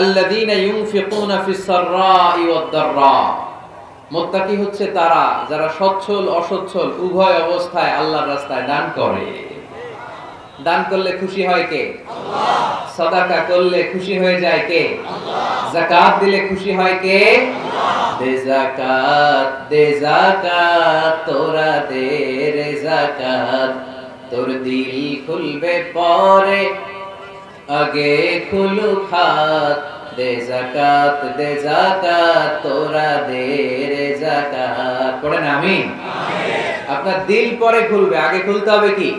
আল্লাযীনা ইউনফিকুনা ফিস সাররাই ওয়াদ দাররা। মুত্তাকি হচ্ছে তারা যারা সচ্ছল অসচ্ছল উভয় অবস্থায় আল্লাহর রাস্তায় দান করে। দান করলে খুশি হয় কে? সাদাকা করলে খুশি হয়ে যায় কে? যাকাত দিলে খুশি হয় কে? দে যাকাত তোরা দে রে যাকাত। তোর দিল খুলবে পরে আগে খুলু খাত দে জাকাত দে জাকাত তোরা দে রে জাকাত পড়েন আমিন। আপনার দিল পরে খুলবে, আগে খুলতে হবে কি?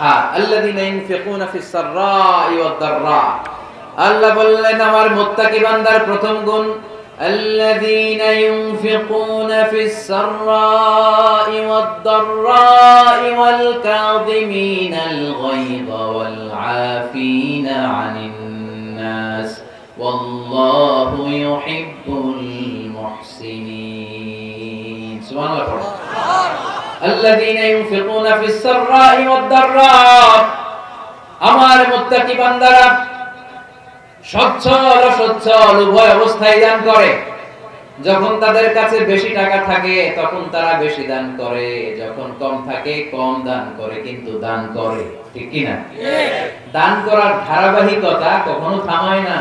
হ্যাঁ আল্লাযীনা ইনফিকুনা ফিস সাররা ওয়াদ দাররা। আল্লাহ বললেন, আমার মুত্তাকি বান্দার প্রথম গুণ الذين ينفقون في السراء والضراء والكاظمين الغيظ والعافين عن الناس والله يحب المحسنين سبحان الله পড়ো। الذين ينفقون في السراء والضراء আমার মুত্তাকি বান্দারা সচ্ছল, অসচ্ছল, উভয় অবস্থায় দান করে। যখন তাদের কাছে বেশি টাকা থাকে, তখন তারা বেশি দান করে। যখন কম থাকে, কম দান করে, কিন্তু দান করে। ঠিক কি না? দান করার ধারাবাহিকতা কখনো থামায় না।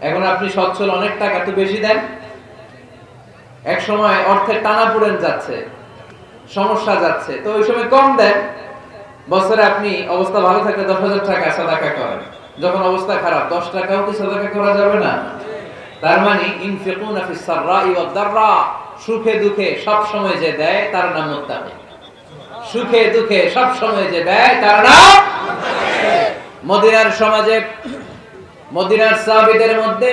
এখন আপনি সচ্ছল, অনেক টাকা তো বেশি দেন। এক সময় অর্থের টানা পড়েন যাচ্ছে, সমস্যা যাচ্ছে, তো ওই সময় কম দেন। বছরে আপনি অবস্থা ভালো থাকলে দশ হাজার টাকা সাদাকা করেন। যখন অবস্থা খারাপ, দশ টাকাও কি সাদাকা করা যাবে না? তার মানে ইনফিকুনা ফিস সাররাই ওয়াদ দাররা, সুখে দুঃখে সব সময় যে দেয়, তার নাম মুত্তাকি সুখে দুঃখে সব সময় যে দেয়, তার নাম মদিনার সমাজে, মদিনার সাহাবীদের মধ্যে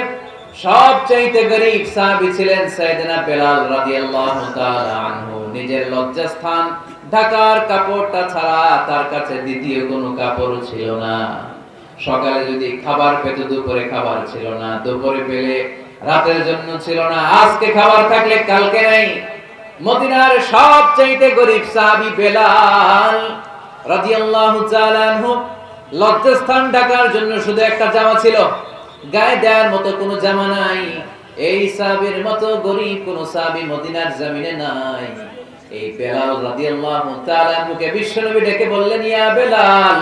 সবচাইতে গরিব সাহাবী ছিলেন সাইয়েদনা বেলাল রাদিয়াল্লাহু তাআলা আনহু। নিজের লজ্জাস্থান, ঢাকার কাপড়টা ছাড়া তার কাছে দ্বিতীয় কোনো কাপড় ছিল না। সকালে যদি খাবার পেত, দুপুরে খাবার ছিল না। দুপুরে পেলে রাতের জন্য ছিল না। আজকে খাবার থাকলে কালকে নাই। মদিনার সবচাইতে গরিব সাহাবী বেলাল রাদিয়াল্লাহু তাআলা আনহু লজ্জাস্থান ঢাকার জন্য শুধু একটা জামা ছিল। গায়ে দেওয়ার মতো কোনো জামা নাই। এই সাহাবীর মতো গরিব কোনো সাহাবী মদিনার জমিনে নাই। এই বেলাল রাদিয়াল্লাহু তাআলা মুকে বিশ্বনবী ডেকে বললেন, ইয়া বেলাল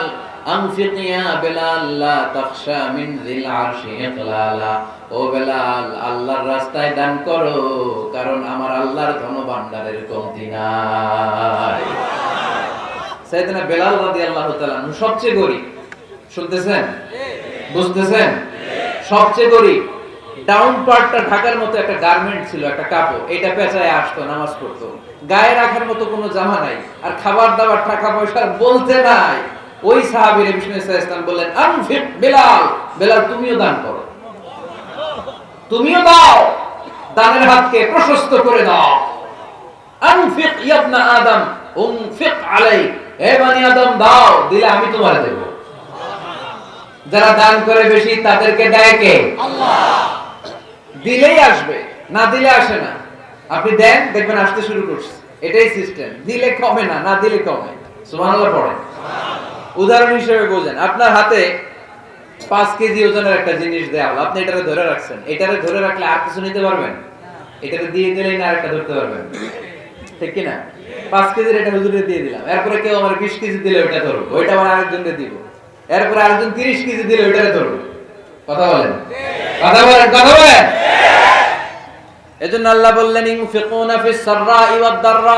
শুনতেছেন? বুঝতেছেন? সবচেয়ে গরিব। ডাউন পার্টটা ঢাকার মতো একটা গার্মেন্ট ছিল, একটা কাপড়। এটা পেঁচায় আসতো, নামাজ পড়তো। গায়ে রাখার মতো কোনো জামা নাই, আর খাবার দাবার টাকা পয়সা বলতে নাই। ওই সাহাবীর ইসলাম বললেন আনফিক বেলাল বেলাল, তুমিও দান করো। তুমিও দাও, দানের হাতকে প্রশস্ত করে দাও। আনফিক ইয়াবনা আদম উনফিক আলাই হে আদম, দাও, দিলে আমি তোমার দেব। যারা দান করে বেশি, তাদেরকে দেয় কে? দিলেই আসবে, না দিলে আসে না। আপনি দেন, দেখবেন আসতে শুরু করছে। এটাই সিস্টেম দিলে কমে না না দিলে কমে। সুবহানাল্লাহ পড়ে উদাহরণ হিসেবে বোঝেন আপনার হাতে পাঁচ কেজি ওজনের একটা জিনিস দেওয়া হলো আপনি এটারে ধরে রাখছেন। এটারে ধরে রাখলে আর কিছু নিতে পারবেন? এটারে দিয়ে দিলেই না আরেকটা ধরতে পারবেন। ঠিক কি না পাঁচ কেজির এটা হুজুরে দিয়ে দিলাম। এরপরে কেউ আমার বিশ কেজি দিলে ওইটা ধরবো ওইটা আমার আরেকজনকে দিব। এরপরে আরেকজন তিরিশ কেজি দিলে ওইটারে ধরবো কথা বলেন? কথা বলেন কথা বলেন? এজন্য আল্লাহ বললেন ইনফিকুনা ফিস সাররাই ওয়াদ দাররা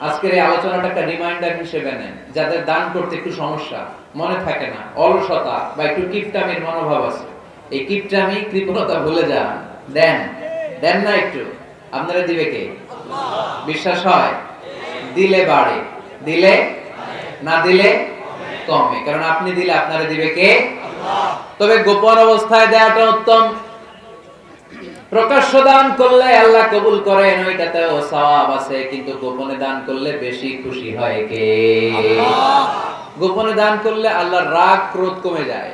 আজকের এই আলোচনাটা একটা রিমাইন্ডার হিসেবে নেন, যাদের দান করতে একটু সমস্যা, মনে থাকে না, অলসতা বা একটু কিপটামির মনোভাব আছে। এই কিপটামি, কৃপণতা ভুলে যান। দেন দেন না একটু। আপনারা দিবে কে? বিশ্বাস হয়? দিলে বাড়ে। দিলে? না দিলে? কমে। কারণ আপনি দিলে আপনারা দিবে কে? তবে গোপন অবস্থায় দেওয়াটা উত্তম। প্রকাশ্য দান করলে আল্লাহ কবুল করেন ওইটাতেও সওয়াব আছে কিন্তু গোপনে দান করলে বেশি খুশি হয় কে? গোপনে দান করলে আল্লাহর রাগ ক্রোধ কমে যায়।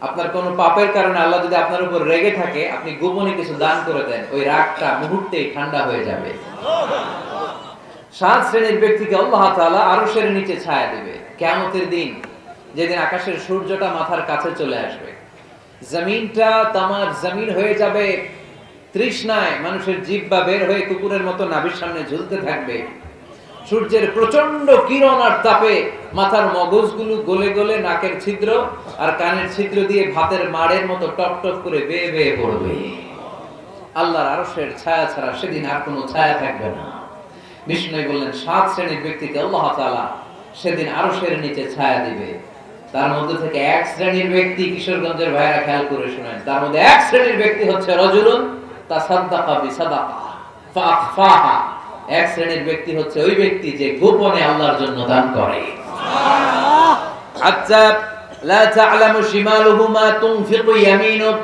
আপনার কোনো পাপের কারণে আল্লাহ যদি আপনার উপর রেগে থাকে আপনি গোপনে কিছু দান করে দেন ওই রাগটা মুহূর্তেই ঠান্ডা হয়ে যাবে। সাত শ্রেণির ব্যক্তিকে আল্লাহ তাআলা আরশের নিচে ছায়া দেবে। কিয়ামতের দিন যেদিন আকাশের সূর্যটা মাথার কাছে চলে আসবে। জমিনটা তামার জমিন হয়ে যাবে। তৃষ্ণায় মানুষের জিব্বা বের হয়ে কুকুরের মতো নাভির সামনে ঝুলতে থাকবে। সূর্যের প্রচণ্ড কিরণ আর তাপে মাথার মগজগুলো গলে গলে নাকের ছিদ্র আর কানের ছিদ্র দিয়ে ভাতের মাড়ের মতো টপ টপ করে বেয়ে বেয়ে পড়বে। আল্লাহর আরশের ছায়া ছাড়া সেদিন আর কোনো ছায়া থাকবে না। বিষ্ণু বললেন, সাত শ্রেণির ব্যক্তিকে আল্লাহ তাআলা সেদিন আরশের নিচে ছায়া দিবে। তার মধ্যে থেকে এক শ্রেণির ব্যক্তি কিশোরগঞ্জের ভাইরা খেয়াল করে শুনেন, তার মধ্যে এক শ্রেণির ব্যক্তি হচ্ছে রজুলুন। এক শ্রেণির ব্যক্তি হচ্ছে ওই ব্যক্তি যে গোপনে আল্লাহর জন্য দান করে। আচ্ছা লা তা'লামু শিমালুহু মা তুনফিকু ইয়ামিনুহু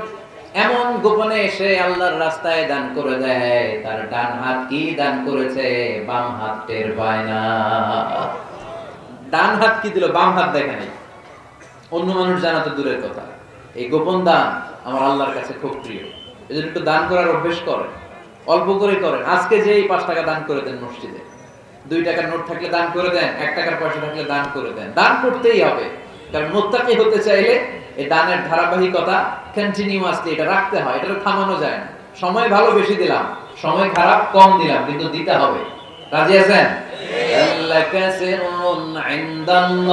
এমন গোপনে এসে আল্লাহর রাস্তায় দান করে দেয়। তার ডান হাত কি দান করেছে? বাম হাত টের পায় না। ডান হাত কি দিল? বাম হাত দেখে নাই। অন্য মানুষ জানা তো দূরের কথা। এই গোপন দান আমার আল্লাহর কাছে খুব প্রিয়। এই একটু দান করার অভ্যেস করেন। অল্প করে করেন। আজকে যে পাঁচ টাকা দান করে দেন মসজিদে। দুই টাকার নোট থাকলে দান করে দেন, এক টাকার পয়সা থাকলে দান করে দেন। দান করতেই হবে। কারণ মোত্তাকি হতে চাইলে এই দানের ধারাবাহিকতা কন্টিনিউয়াসলি এটা রাখতে হয়। এটা থামানো যায় না। সময় ভালো বেশি দিলাম, সময় খারাপ কম দিলাম, কিন্তু দিতে হবে। রাজি আছেন? আল্লাকা সিররুন ইনদাল্লাহ।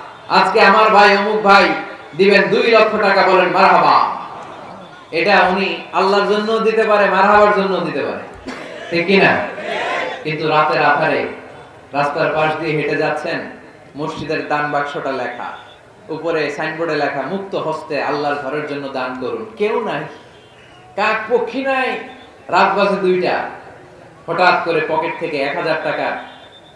আজকে আমার ভাই, অমুক ভাই, দিবেন দুই লক্ষ টাকা বলেন মারহাবা। এটা উনি আল্লাহর জন্য দিতে পারে, মারহাবার জন্য দিতে পারে। ঠিক কি না কিন্তু রাতের আধারে রাস্তার পাশ দিয়ে হেঁটে যাচ্ছেন, মসজিদের দান বাক্সটা লেখা। উপরে সাইনবোর্ডে লেখা, মুক্ত হস্তে আল্লাহর ঘরের জন্য দান করুন। কেউ নাই। কাক পক্ষী নাই। রাত বাজে দুইটা। হঠাৎ করে পকেট থেকে এক হাজার টাকার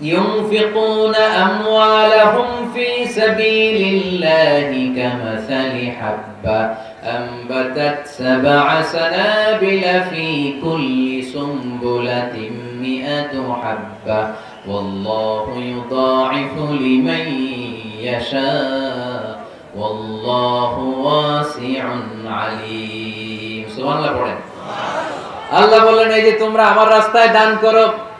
ينفقون أموالهم في سبيل الله كمثل حبة أنبتت سبع سنابل في كل سنبلة مئة حبة والله يضاعف لمن يشاء والله واسع عليم سبحان الله পড়েন আল্লাহ বললেন এই যে তোমরা আমার রাস্তায় দান করো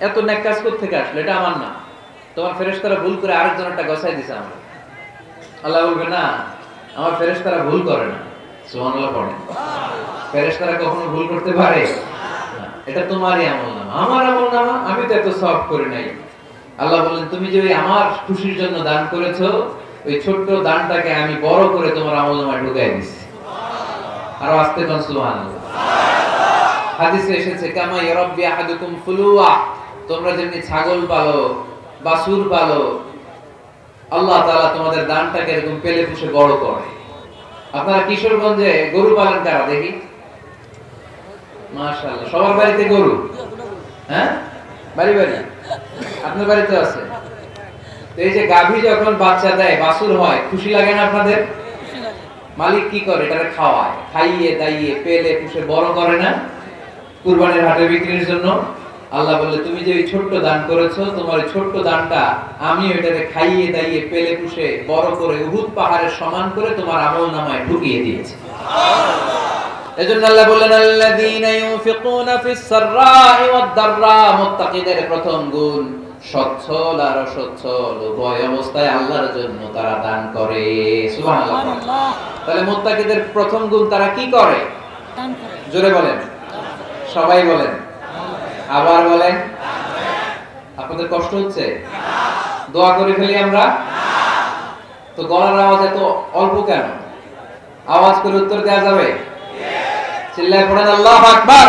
এত নেক কাজ থেকে আসলে? এটা আমার না। তোমার ফেরেশতারা ভুল করে আরেকজন একটা গসাই দিছে আমার আল্লাহ বলবে, না, আমার ফেরেশতারা ভুল করে না। ফেরেশতারা কখনো ভুল করতে পারে? এটা তোমারই আমল নামা। আমার আমল নামা, আমি তো এত সব করে নাই। আল্লাহ বললেন, তুমি যে আমার খুশির জন্য দান করেছ, ওই ছোট্ট দানটাকে আমি বড় করে তোমার আমল নামায় ঢুকাই দিছি। আরও আসতে কোন, সুবহানাল্লাহ। হাদিসে এসেছে, কামা ইয়ারাব্বি আহাদুকুম ফুলুয়া। তোমরা যেমনি ছাগল পালো, বাছুর পালো, আল্লাহ তাআলা তোমাদের দানটাকে এরকম পেলে পুষে বড় করে। আপনারা কিশোরগঞ্জে গরু পালন কারা দেখি? মাশাআল্লাহ। সবার বাড়িতে গরু? হ্যাঁ? বাড়ি বাড়ি? আপনার বাড়িতে আছে? এই যে গাভী যখন বাচ্চা দেয়, বাছুর হয়, খুশি লাগে না আপনাদের? মালিক কি করে? এটাকে খাওয়ায়, খাইয়ে দাইয়ে, পেলে পুষে বড় করে না? কুরবানির হাটে বিক্রির জন্য? আল্লাহ বললে তুমি যে ওই ছোট্ট দান করেছ তোমার ওই ছোট্ট দানটা আমি ওইটাকে খাইয়ে দাইয়ে পেলে পুষে বড় করে উহুদ পাহাড়ের সমান করে তোমার আমল নামায় ঢুকিয়ে দিয়েছে। এজন্য আল্লাহ বললেন আল্লাযীনা ইউনফিকুনা ফিস সাররা'i ওয়াদ দাররা মুত্তাকিদের প্রথম গুণ সচ্ছল আর অসচ্ছল উভয় অবস্থায় আল্লাহর জন্য তারা দান করে। সুবহানাল্লাহ। তাহলে মুত্তাকিদের প্রথম গুণ তারা কি করে। জোরে বলেন। সবাই বলেন। আবার বলেন। আপনাদের কষ্ট হচ্ছে? দোয়া করে ফেলি আমরা? তো গলার আওয়াজ এত অল্প কেন? আওয়াজ করে উত্তর দেওয়া যাবে? চিল্লায় পড়েন, আল্লাহ আকবার।